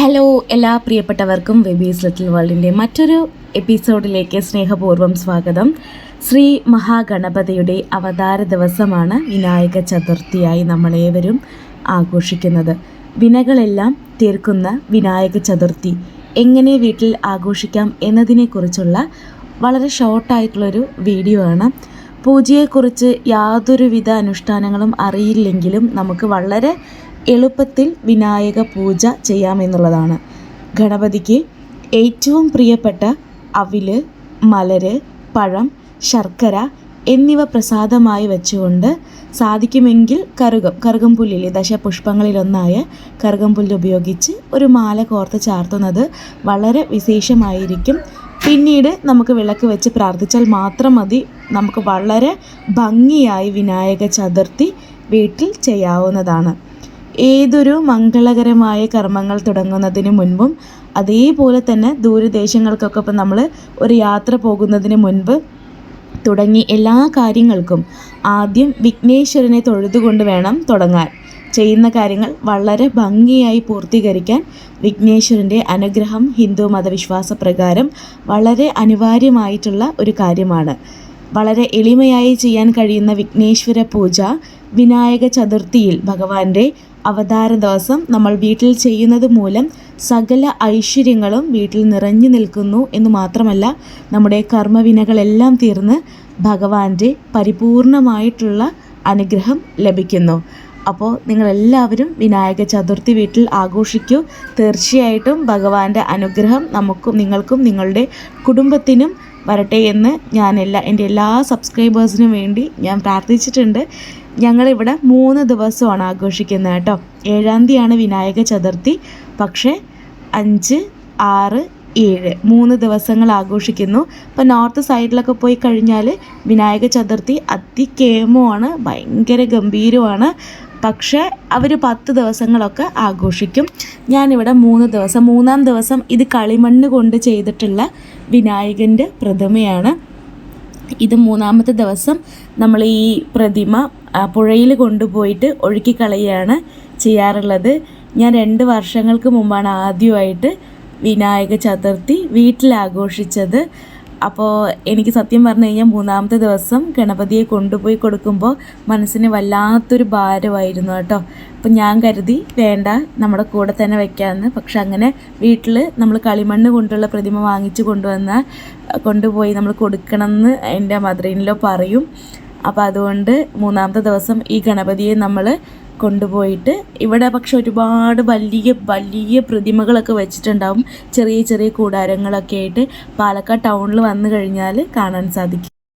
Hello എല്ലാ പ്രിയപ്പെട്ടവർക്കും വെബീസ് little വേൾഡിന്റെ മറ്റൊരു എപ്പിസോഡിലേക്ക് സ്നേഹപൂർവം സ്വാഗതം. ശ്രീ മഹാഗണപതിയുടെ അവതാര ദിവസമാണ് വിനായക ചതുർത്ഥിയായി നമ്മളേവരും ആഘോഷിക്കുന്നത്. വിനകളെല്ലാം തീർക്കുന്ന വിനായക ചതുർത്ഥി. എങ്ങനെ വീട്ടിൽ ആഘോഷിക്കാം എന്നതിനെക്കുറിച്ചുള്ള വളരെ ഷോർട്ടായിട്ടുള്ളൊരു വീഡിയോ ആണ്. പൂജയെക്കുറിച്ച് യാതൊരുവിധ അനുഷ്ഠാനങ്ങളും അറിയില്ലെങ്കിലും നമുക്ക് വളരെ എളുപ്പത്തിൽ വിനായക പൂജ ചെയ്യാമെന്നുള്ളതാണ്. ഗണപതിക്ക് ഏറ്റവും പ്രിയപ്പെട്ട അവിൽ മലര് പഴം ശർക്കര എന്നിവ പ്രസാദമായി വെച്ചുകൊണ്ട് സാധിക്കുമെങ്കിൽ കറുകം കറുകം പുല്ലിലെ ദശപുഷ്പങ്ങളിലൊന്നായ കറുകം പുല്ല് ഉപയോഗിച്ച് ഒരു മാല കോർത്ത് ചാർത്തുന്നത് വളരെ വിശേഷമായിരിക്കും. പിന്നീട് നമുക്ക് വിളക്ക് വെച്ച് പ്രാർത്ഥിച്ചാൽ മാത്രം മതി. നമുക്ക് വളരെ ഭംഗിയായി വിനായക ചതുർത്ഥി വീട്ടിൽ ചെയ്യാവുന്നതാണ്. ഏതൊരു മംഗളകരമായ കർമ്മങ്ങൾ തുടങ്ങുന്നതിന് മുൻപും അതേപോലെ തന്നെ ദൂരദേശങ്ങൾക്കൊക്കെ ഇപ്പം നമ്മൾ ഒരു യാത്ര പോകുന്നതിന് മുൻപ് തുടങ്ങി എല്ലാ കാര്യങ്ങൾക്കും ആദ്യം വിഘ്നേശ്വരനെ തൊഴുതുകൊണ്ട് വേണം തുടങ്ങാൻ. ചെയ്യുന്ന കാര്യങ്ങൾ വളരെ ഭംഗിയായി പൂർത്തീകരിക്കാൻ വിഘ്നേശ്വരന്റെ അനുഗ്രഹം ഹിന്ദു മതവിശ്വാസ പ്രകാരം വളരെ അനിവാര്യമായിട്ടുള്ള ഒരു കാര്യമാണ്. വളരെ എളിമയായി ചെയ്യാൻ കഴിയുന്ന വിഘ്നേശ്വര പൂജ വിനായക ചതുർത്ഥിയിൽ ഭഗവാന്റെ അവതാര ദിവസം നമ്മൾ വീട്ടിൽ ചെയ്യുന്നത് മൂലം സകല ഐശ്വര്യങ്ങളും വീട്ടിൽ നിറഞ്ഞു നിൽക്കുന്നു എന്ന് മാത്രമല്ല നമ്മുടെ കർമ്മവിനകളെല്ലാം തീർന്ന് ഭഗവാന്റെ പരിപൂർണമായിട്ടുള്ള അനുഗ്രഹം ലഭിക്കുന്നു. അപ്പോൾ നിങ്ങളെല്ലാവരും വിനായക ചതുർത്ഥി വീട്ടിൽ ആഘോഷിക്കൂ. തീർച്ചയായിട്ടും ഭഗവാന്റെ അനുഗ്രഹം നമുക്കും നിങ്ങൾക്കും നിങ്ങളുടെ കുടുംബത്തിനും വരട്ടെ എന്ന് ഞാൻ എല്ലാ എന്റെ എല്ലാ സബ്സ്ക്രൈബേഴ്സിനും വേണ്ടി ഞാൻ പ്രാർത്ഥിച്ചിട്ടുണ്ട്. ഞങ്ങളിവിടെ മൂന്ന് ദിവസമാണ് ആഘോഷിക്കുന്നത് കേട്ടോ. ഏഴാം തീയതിയാണ് വിനായക ചതുർത്ഥി. പക്ഷേ അഞ്ച് ആറ് ഏഴ് മൂന്ന് ദിവസങ്ങൾ ആഘോഷിക്കുന്നു. ഇപ്പോൾ നോർത്ത് സൈഡിലൊക്കെ പോയി കഴിഞ്ഞാൽ വിനായക ചതുർത്ഥി അതികേമമാണ് ഭയങ്കര ഗംഭീരമാണ് പക്ഷേ അവർ പത്ത് ദിവസങ്ങളൊക്കെ ആഘോഷിക്കും. ഞാനിവിടെ മൂന്ന് ദിവസം മൂന്നാം ദിവസം ഇത് കളിമണ്ണ് കൊണ്ട് ചെയ്തിട്ടുള്ള വിനായകന്റെ പ്രതിമയാണ്. ഇത് മൂന്നാമത്തെ ദിവസം നമ്മൾ ഈ പ്രതിമ പുഴയിൽ കൊണ്ടുപോയിട്ട് ഒഴുക്കിക്കളയാണ് ചെയ്യാറുള്ളത്. ഞാൻ രണ്ട് വർഷങ്ങൾക്ക് മുമ്പാണ് ആദ്യമായിട്ട് വിനായക ചതുർത്ഥി വീട്ടിൽ ആഘോഷിച്ചത് അപ്പോൾ എനിക്ക് സത്യം പറഞ്ഞു കഴിഞ്ഞാൽ മൂന്നാമത്തെ ദിവസം ഗണപതിയെ കൊണ്ടുപോയി കൊടുക്കുമ്പോൾ മനസ്സിന് വല്ലാത്തൊരു ഭാരമായിരുന്നു കേട്ടോ. അപ്പം ഞാൻ കരുതി വേണ്ട നമ്മുടെ കൂടെ തന്നെ വെക്കാമെന്ന്. പക്ഷെ അങ്ങനെ വീട്ടിൽ നമ്മൾ കളിമണ്ണ് കൊണ്ടുള്ള പ്രതിമ വാങ്ങിച്ചു കൊണ്ടുവന്ന കൊണ്ടുപോയി നമ്മൾ കൊടുക്കണമെന്ന് എന്റെ മദറിനിലോ പറയും. അപ്പോൾ അതുകൊണ്ട് മൂന്നാമത്തെ ദിവസം ഈ ഗണപതിയെ നമ്മൾ കൊണ്ടുപോയിട്ട് ഇവിടെ പക്ഷെ ഒരുപാട് വലിയ വലിയ പ്രതിമകളൊക്കെ വെച്ചിട്ടുണ്ടാവും. ചെറിയ ചെറിയ കൂടാരങ്ങളൊക്കെ ആയിട്ട് പാലക്കാട് ടൗണിൽ വന്നു കഴിഞ്ഞാൽ കാണാൻ സാധിക്കും.